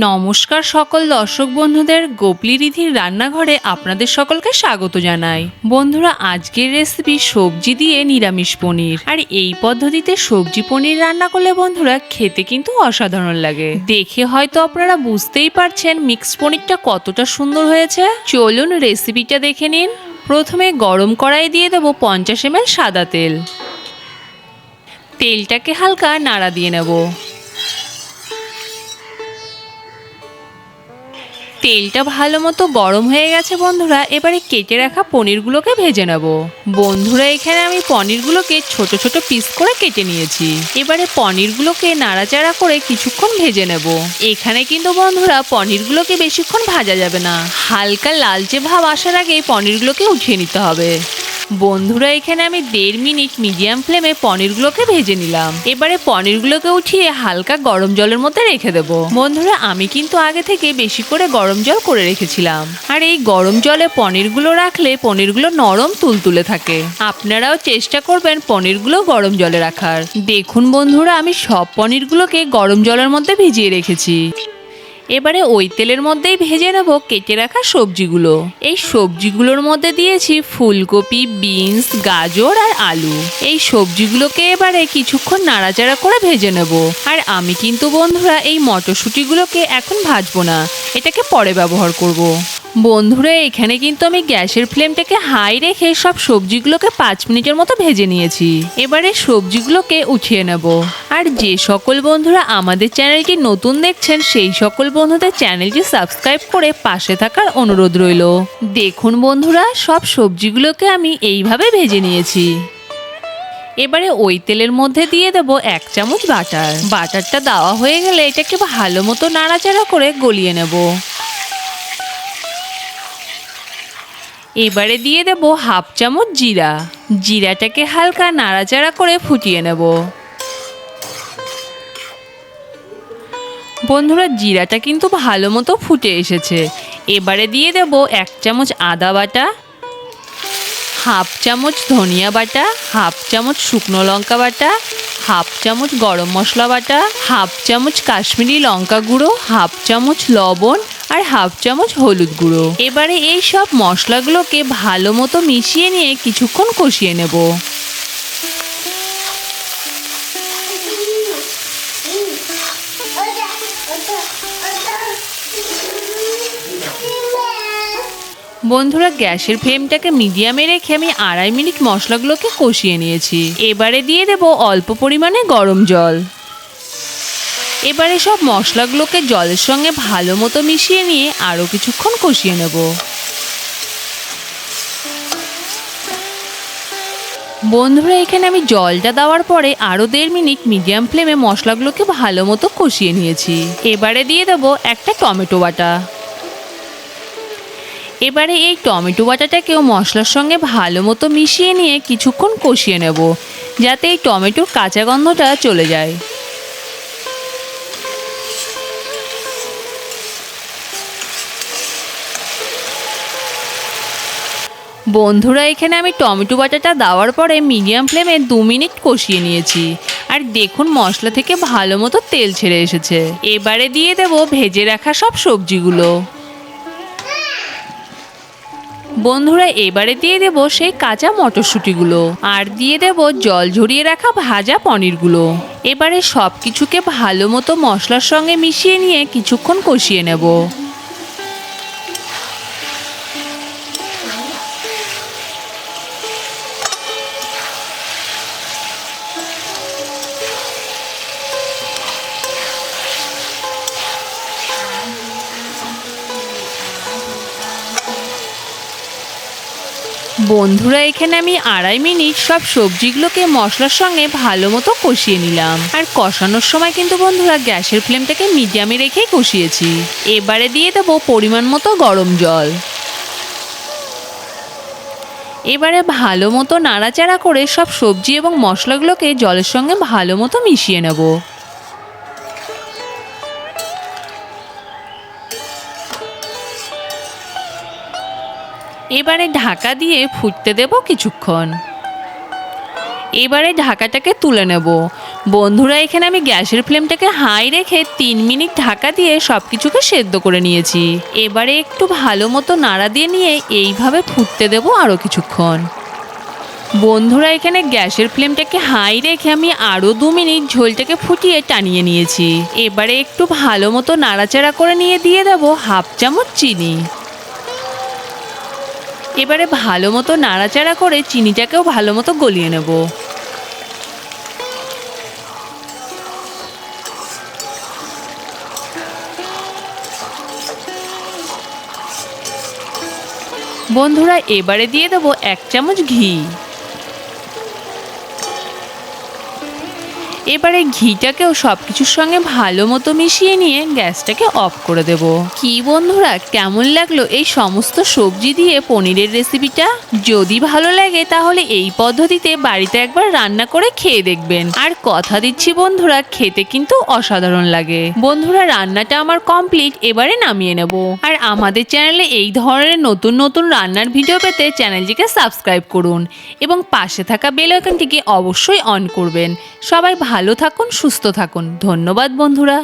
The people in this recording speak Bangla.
নমস্কার সকল দর্শক বন্ধুদের গোপলি রিধির রান্নাঘরে আপনাদের সকলকে স্বাগত জানাই। বন্ধুরা, আজকের রেসিপি সবজি দিয়ে নিরামিষ পনির। আর এই পদ্ধতিতে সবজি পনির রান্না করলে বন্ধুরা খেতে কিন্তু অসাধারণ লাগে। দেখে হয়তো আপনারা বুঝতেই পারছেন মিক্সড পনিরটা কতটা সুন্দর হয়েছে। চলুন রেসিপিটা দেখে নিন। প্রথমে গরম কড়াই দিয়ে দেবো পঞ্চাশ এম সাদা তেল। তেলটাকে হালকা নাড়া দিয়ে নেব। তেলটা ভালো মতো গরম হয়ে গেছে বন্ধুরা, এবারে কেটে রাখা পনিরগুলোকে ভেজে নেব। বন্ধুরা, এখানে আমি পনিরগুলোকে ছোট ছোট পিস করে কেটে নিয়েছি। এবারে পনিরগুলোকে নাড়াচাড়া করে কিছুক্ষণ ভেজে নেব। এখানে কিন্তু বন্ধুরা, পনিরগুলোকে বেশিক্ষণ ভাজা যাবে না। হালকা লালচে ভাব আসার আগে পনিরগুলোকে উঠিয়ে নিতে হবে। বন্ধুরা, এখানে আমি দেড় মিনিট মিডিয়াম ফ্লেমে পনিরগুলোকে ভেজে নিলাম। এবারে পনিরগুলোকে উঠিয়ে হালকা গরম জলের মধ্যে রেখে দেব। বন্ধুরা, আমি কিন্তু আগে থেকে বেশি করে গরম জল করে রেখেছিলাম। আর এই গরম জলে পনিরগুলো রাখলে পনিরগুলো নরম তুলতুলে থাকে। আপনারাও চেষ্টা করবেন পনিরগুলো গরম জলে রাখার। দেখুন বন্ধুরা, আমি সব পনিরগুলোকে গরম জলের মধ্যে ভিজিয়ে রেখেছি। এবারে ওই তেলের মধ্যেই ভেজে নেব কেটে রাখা সবজিগুলো। এই সবজিগুলোর মধ্যে দিয়েছি ফুলকপি, বিনস, গাজর আর আলু। এই সবজিগুলোকে এবারে কিছুক্ষণ নাড়াচাড়া করে ভেজে নেব। আর আমি কিন্তু বন্ধুরা এই মটরশুঁটিগুলোকে এখন ভাজবো না, এটাকে পরে ব্যবহার করব। বন্ধুরা, এখানে কিন্তু আমি গ্যাসের ফ্লেমটাকে হাই রেখে সব সবজিগুলোকে পাঁচ মিনিটের মতো ভেজে নিয়েছি। এবারে সবজিগুলোকে উঠিয়ে নেব। আর যে সকল বন্ধুরা আমাদের চ্যানেলটি নতুন দেখছেন, সেই সকল বন্ধুদের চ্যানেলটি সাবস্ক্রাইব করে পাশে থাকার অনুরোধ রইল। দেখুন বন্ধুরা, সব সবজিগুলোকে আমি এইভাবে ভেজে নিয়েছি। এবারে ওই তেলের মধ্যে দিয়ে দেব এক চামচ বাটার। বাটারটা দেওয়া হয়ে গেলে এটাকে ভালো মতো নাড়াচাড়া করে গলিয়ে নেব। এবারে দিয়ে দেব হাফ চামচ জিরা। জিরাটাকে হালকা নাড়াচাড়া করে ফুটিয়ে নেব। বন্ধুরা, জিরাটা কিন্তু ভালো মতো ফুটে এসেছে। এবারে দিয়ে দেব এক চামচ আদা বাটা, হাফ চামচ ধনিয়া বাটা, হাফ চামচ শুকনো লঙ্কা বাটা, হাফ চামচ গরম মশলা বাটা, হাফ চামচ কাশ্মীরি লঙ্কা গুঁড়ো, হাফ চামচ লবণ আর হাফ চামচ হলুদ গুঁড়ো। এবারে এই সব মশলাগুলোকে ভালো মতো মিশিয়ে নিয়ে কিছুক্ষণ কষিয়ে নেব। বন্ধুরা, গ্যাসের ফ্লেমটাকে মিডিয়ামে রেখে আমি আড়াই মিনিট মশলাগুলোকে কষিয়ে নিয়েছি। এবারে দিয়ে দেব অল্প পরিমাণে গরম জল। এবারে সব মশলাগুলোকে জলের সঙ্গে ভালো মতো মিশিয়ে নিয়ে আরও কিছুক্ষণ কষিয়ে নেব। বন্ধুরা, এখানে আমি জলটা দেওয়ার পরে আরও দেড় মিনিট মিডিয়াম ফ্লেমে মশলাগুলোকে ভালো মতো কষিয়ে নিয়েছি। এবারে দিয়ে দেবো একটা টমেটো বাটা। এবারে এই টমেটো বাটাটাকেও মশলার সঙ্গে ভালো মতো মিশিয়ে নিয়ে কিছুক্ষণ কষিয়ে নেব, যাতে এই টমেটোর কাঁচা গন্ধটা চলে যায়। বন্ধুরা, এখানে আমি টমেটো বাটাটা দেওয়ার পরে মিডিয়াম ফ্লেমে দু মিনিট কষিয়ে নিয়েছি। আর দেখুন, মশলা থেকে ভালো মতো তেল ছেড়ে এসেছে। এবারে দিয়ে দেব ভেজে রাখা সব সবজিগুলো। বন্ধুরা, এবারে দিয়ে দেব সেই কাঁচা মটরশুঁটিগুলো। আর দিয়ে দেব জল ঝরিয়ে রাখা ভাজা পনিরগুলো। এবারে সব কিছুকে ভালো মতো মশলার সঙ্গে মিশিয়ে নিয়ে কিছুক্ষণ কষিয়ে নেব। বন্ধুরা, এখানে আমি আড়াই মিনিট সব সবজিগুলোকে মশলার সঙ্গে ভালো মতো কষিয়ে নিলাম। আর কষানোর সময় কিন্তু বন্ধুরা, গ্যাসের ফ্লেমটাকে মিডিয়ামে রেখেই কষিয়েছি। এবারে দিয়ে দেবো পরিমাণ মতো গরম জল। এবারে ভালো মতো নাড়াচাড়া করে সব সবজি এবং মশলাগুলোকে জলের সঙ্গে ভালো মতো মিশিয়ে নেব। এবারে ঢাকা দিয়ে ফুটতে দেব কিছুক্ষণ। এবারে ঢাকাটাকে তুলে নেব। বন্ধুরা, এখানে আমি গ্যাসের ফ্লেমটাকে হাই রেখে তিন মিনিট ঢাকা দিয়ে সব কিছুকে সেদ্ধ করে নিয়েছি। এবারে একটু ভালো মতো নাড়া দিয়ে নিয়ে এইভাবে ফুটতে দেবো আরও কিছুক্ষণ। বন্ধুরা, এখানে গ্যাসের ফ্লেমটাকে হাই রেখে আমি আরও দু মিনিট ঝোলটাকে ফুটিয়ে টানিয়ে নিয়েছি। এবারে একটু ভালো মতো নাড়াচাড়া করে নিয়ে দিয়ে দেবো হাফ চামচ চিনি। এবারে ভালো মতো নাড়াচাড়া করে চিনিটাকেও ভালো মতো গলিয়ে নেব। বন্ধুরা, এবারে দিয়ে দেবো এক চামচ ঘি। এবারে ঘিটাকেও সব কিছুর সঙ্গে ভালো মতো মিশিয়ে নিয়ে গ্যাসটাকে অফ করে দেব। কি বন্ধুরা, কেমন লাগল এই সমস্ত সবজি দিয়ে পনিরের রেসিপিটা? যদি ভালো লাগে তাহলে এই পদ্ধতিতে বাড়িতে একবার রান্না করে খেয়ে দেখবেন। আর কথা দিচ্ছি বন্ধুরা, খেতে কিন্তু অসাধারণ লাগে। বন্ধুরা, রান্নাটা আমার কমপ্লিট, এবারে নামিয়ে নেব। আর আমাদের চ্যানেলে এই ধরনের নতুন নতুন রান্নার ভিডিও পেতে চ্যানেলটিকে সাবস্ক্রাইব করুন এবং পাশে থাকা বেল আইকনটিকে অবশ্যই অন করবেন। সবাই ভালো থাকুন সুস্থ থাকুন। ধন্যবাদ বন্ধুরা।